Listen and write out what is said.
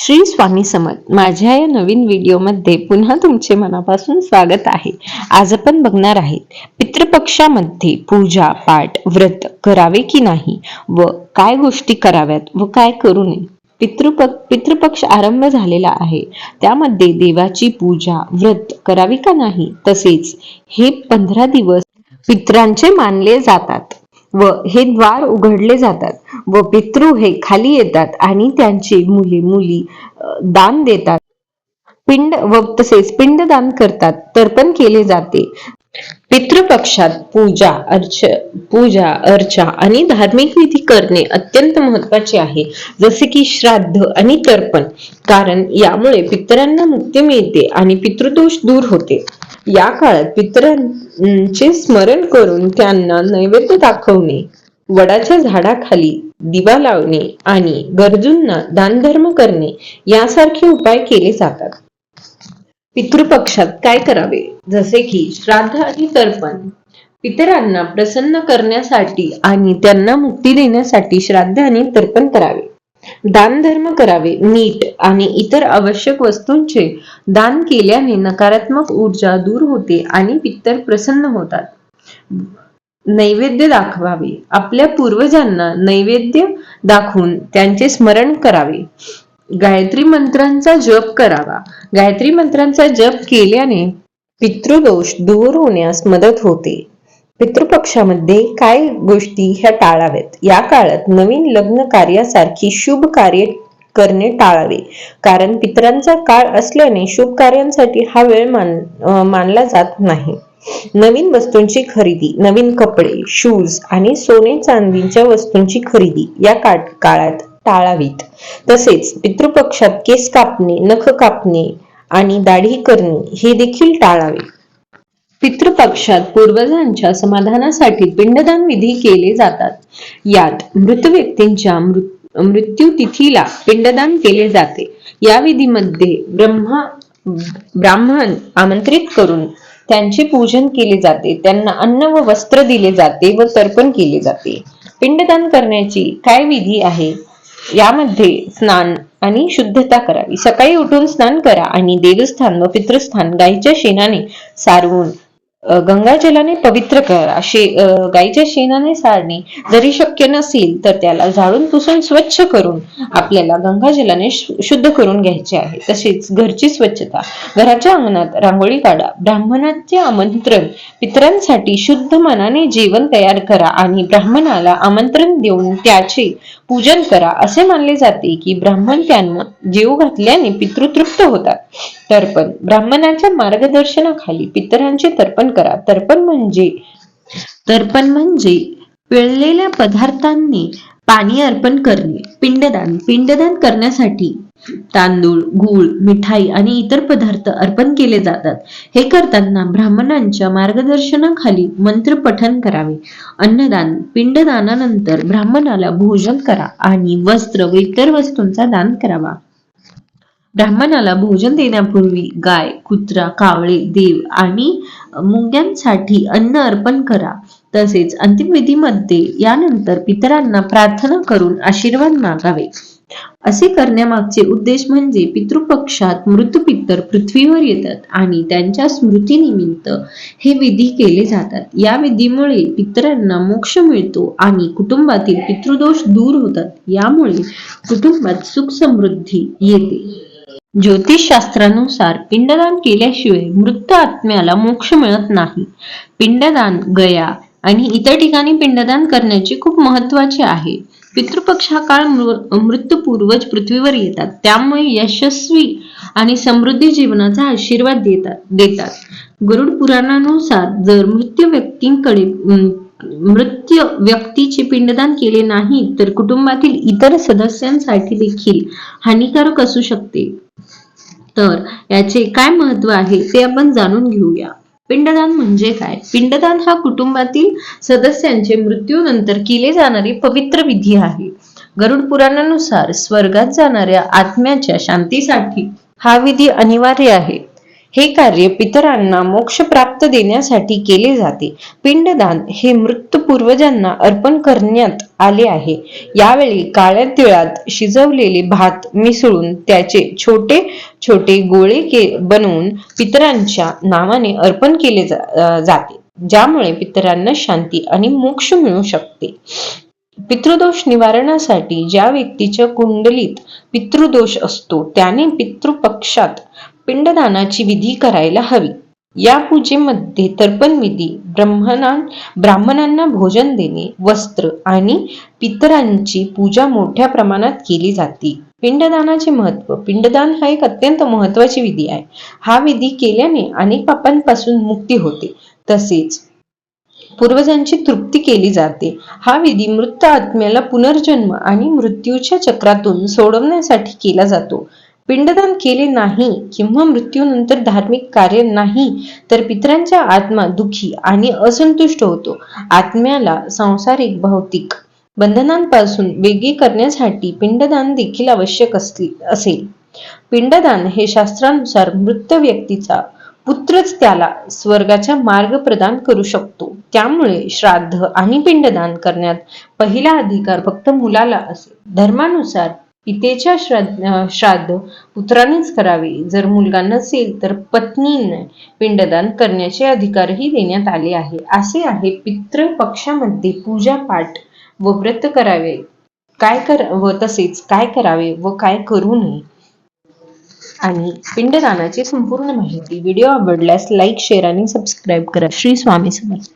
श्री स्वामी समर्थ. माझ्या या नवीन व्हिडिओमध्ये पुन्हा तुमचे मनापासून स्वागत आहे. आज आपण बघणार आहेत पितृपक्षामध्ये पूजा पाठ व्रत करावे की नाही? व काय गोष्टी कराव्यात व काय करू नये? पितृप पितृपक्ष आरंभ झालेला आहे. त्यामध्ये देवाची पूजा व्रत करावी का नाही? तसेच हे पंधरा दिवस पित्रांचे मानले जातात व हे द्वार उघडले जातात. व पितृ हे खाली येतात आणि त्यांची मुली मुली दान देतात. पिंड व तसेच पिंडदान करतात तर्पण केले जाते. पितृपक्षात पूजा अर्च पूजा अर्चा आणि धार्मिक विधी करणे अत्यंत महत्त्वाचे आहे. जसे की श्राद्ध आणि तर्पण कारण यामुळे पितरांना मुक्ती मिळते आणि पितृदोष दूर होते. या काळात पितरांचे स्मरण करून त्यांना नैवेद्य दाखवणे वडाच्या झाडाखाली दिवा लावणे आणि गरजूंना दानधर्म करणे यासारखे उपाय केले जातात. पितृपक्षात काय करावे? जसे की श्राद्ध आणि तर्पण. पितरांना प्रसन्न करण्यासाठी आणि त्यांना मुक्ती देण्यासाठी श्राद्ध आणि तर्पण करावे. दानधर्म करावे. नीट आणि इतर आवश्यक वस्तूंचे दान केल्याने नकारात्मक ऊर्जा दूर होते आणि पित्तर प्रसन्न होतात. नैवेद्य दाखवावे. आपल्या पूर्वजांना नैवेद्य दाखवून त्यांचे स्मरण करावे. गायत्री मंत्रांचा जप करावा. गायत्री मंत्रांचा जप केल्याने पितृदोष दूर होण्यास मदत होते. पितृपक्षामध्ये काय गोष्टी ह्या टाळाव्यात? या काळात नवीन लग्न कार्यासारखी शुभ कार्य करणे टाळावे. कारण पितरांचा काळ असल्याने शुभ कार्यांसाठी हा वेळ मान मानला जात नाही. नवीन वस्तूंची खरेदी नवीन कपडे शूज आणि सोने चांदीच्या वस्तूंची खरेदी या काळात टाळावीत. तसेच पितृपक्षात केस कापणे नख कापणे आणि दाढी करणे हे देखील टाळावे. पितृपक्षात पूर्वजांच्या समाधानासाठी पिंडदान विधी केले जातात. यात मृत व्यक्तींच्या मृत्यू तिथीला पिंडदान केले जाते. या विधीमध्ये ब्रह्मा ब्राह्मण आमंत्रित करून त्यांचे पूजन केले जाते. त्यांना अन्न व वस्त्र दिले जाते व तर्पण केले जाते. पिंडदान करण्याची काय विधी आहे? यामध्ये स्नान आणि शुद्धता करावी. सकाळी उठून स्नान करा आणि देवस्थान व पितृस्थान गायीच्या शेणाने सारवून गंगाजलाने पवित्र करा अशी गाईच्या शेणाने सारणे. जरी शक्य नसेल तर त्याला झाडून पुसून स्वच्छ करून आपल्याला गंगाजलाने शुद्ध करून घ्यायचे आहे. तसेच घरची स्वच्छता. घराच्या अंगणात रांगोळी काढा. ब्राह्मणाचे आमंत्रण. पितरांसाठी शुद्ध मनाने जेवण तयार करा आणि ब्राह्मणाला आमंत्रण देऊन त्याचे पूजन करा असे मानले जाते की ब्राह्मण त्यांना जीव घातल्याने पितृ तृप्त होतात. तर्पण. ब्राह्मणाच्या मार्गदर्शनाखाली पितरांचे तर्पण करा. तर्पण म्हणजे तर्पण म्हणजे पिळलेल्या पदार्थांनी पाणी अर्पण करणे पिंडदान. पिंडदान करण्यासाठी तांदूळ गूळ मिठाई आणि इतर पदार्थ अर्पण केले जातात. हे करताना ब्राह्मणांच्या मार्गदर्शनाखाली मंत्र पठन करावे. अन्नदान पिंडदानानंतर ब्राह्मणाला भोजन करा आणि वस्त्र व इतर वस्तूंचा दान करावा. ब्राह्मणाला भोजन देण्यापूर्वी गाय कुत्रा कावळे देव आणि मुंग्यांसाठी अन्न अर्पण करा. तसेच अंतिम विधीमध्ये यानंतर पितरांना प्रार्थना करून आशीर्वाद मागावे. असे करण्यामागचे उद्देश म्हणजे पितृपक्षात मृत पितर पृथ्वीवर येतात आणि त्यांच्या स्मृतीनिमित्त हे विधी केले जातात. या विधीमुळे पितरांना मोक्ष मिळतो आणि कुटुंबातील पितृदोष दूर होतात. यामुळे कुटुंबात सुख समृद्धी येते. ज्योतिषशास्त्रानुसार पिंडदान केल्याशिवाय मृत आत्म्याला मोक्ष मिळत नाही. पिंडदान गया आणि इतर ठिकाणी पिंडदान करण्याचे खूप महत्त्वाचे आहे. पितृपक्ष हा काळ मृ- पृथ्वीवर येतात. त्यामुळे यशस्वी आणि समृद्धी जीवनाचा आशीर्वाद देतात देतात. गरुड पुराणानुसार जर मृत्यू व्यक्तींकडे मृत्यू व्यक्तीचे पिंडदान केले नाही तर कुटुंबातील इतर सदस्यांसाठी देखील हानिकारक असू शकते. तर याचे काय महत्त्व आहे ते आपण जाणून घेऊया. पिंडदान म्हणजे काय? पिंडदान हा कुटुंबातील सदस्यांचे मृत्यूनंतर केले जाणारे पवित्र विधी आहे. गरुड पुराणानुसार स्वर्गात जाणाऱ्या आत्म्याच्या शांतीसाठी हा विधी अनिवार्य आहे. हे कार्य पितरांना मोक्ष प्राप्त देण्यासाठी केले जाते. पिंडदान हे मृत पूर्वजांना अर्पण करण्यात आले आहे. यावेळी काळ्या तिळात शिजवलेले भात मिसळून त्याचे छोटे छोटे गोळे के बनवून पितरांच्या नावाने अर्पण केले जा- जाते ज्यामुळे पितरांना शांती आणि मोक्ष मिळू शकते. पितृदोष निवारणासाठी ज्या व्यक्तीच्या कुंडलीत पितृदोष असतो त्याने पितृपक्षात पिंडदानाची विधी करायला हवी. या पूजेमध्ये तर्पण विधी ब्राह्मणां ब्राह्मणांना भोजन देणे वस्त्र आणि पितरांची पूजा मोठ्या प्रमाणात केली जाते. पिंडदानाचे महत्त्व पिंडदान हा एक अत्यंत महत्वाची विधी आहे. हा विधी केल्याने अनेक पापांपासून मुक्ती होते. तसेच पूर्वजांची तृप्ती केली जाते. हा विधी मृत आत्म्याला पुनर्जन्म आणि मृत्यूच्या चक्रातून सोडवण्यासाठी केला जातो. पिंडदान केले नाही किंवा मृत्यूनंतर धार्मिक कार्य नाही तर पितरांचा आत्मा दुखी आणि असंतुष्ट होतो. आत्म्याला सांसारिक भौतिक बंधनांपासून वेगळे करण्यासाठी पिंडदान देखील आवश्यक असेल पिंडदान हे शास्त्रानुसार मृत व्यक्तीचा पुत्रच त्याला स्वर्गाचा मार्ग प्रदान करू शकतो. त्यामुळे श्राद्ध आणि पिंडदान करण्यात पहिला अधिकार फक्त मुलाला असेल. धर्मानुसार पितेच्या श्राद्ध श्राद्ध पुत्रानेच करावे. जर मुलगा नसेल तर पत्नीने पिंडदान करण्याचे अधिकारही देण्यात आले आहे. असे आहे पितृ पक्षामध्ये पूजा पाठ व व्रत करावे. काय कर व तसेच काय करावे व काय करू नये? आणि पिंडदानाची संपूर्ण माहिती व्हिडिओ आवडल्यास लाईक शेअर आणि सबस्क्राईब करा. श्री स्वामी समर्थ.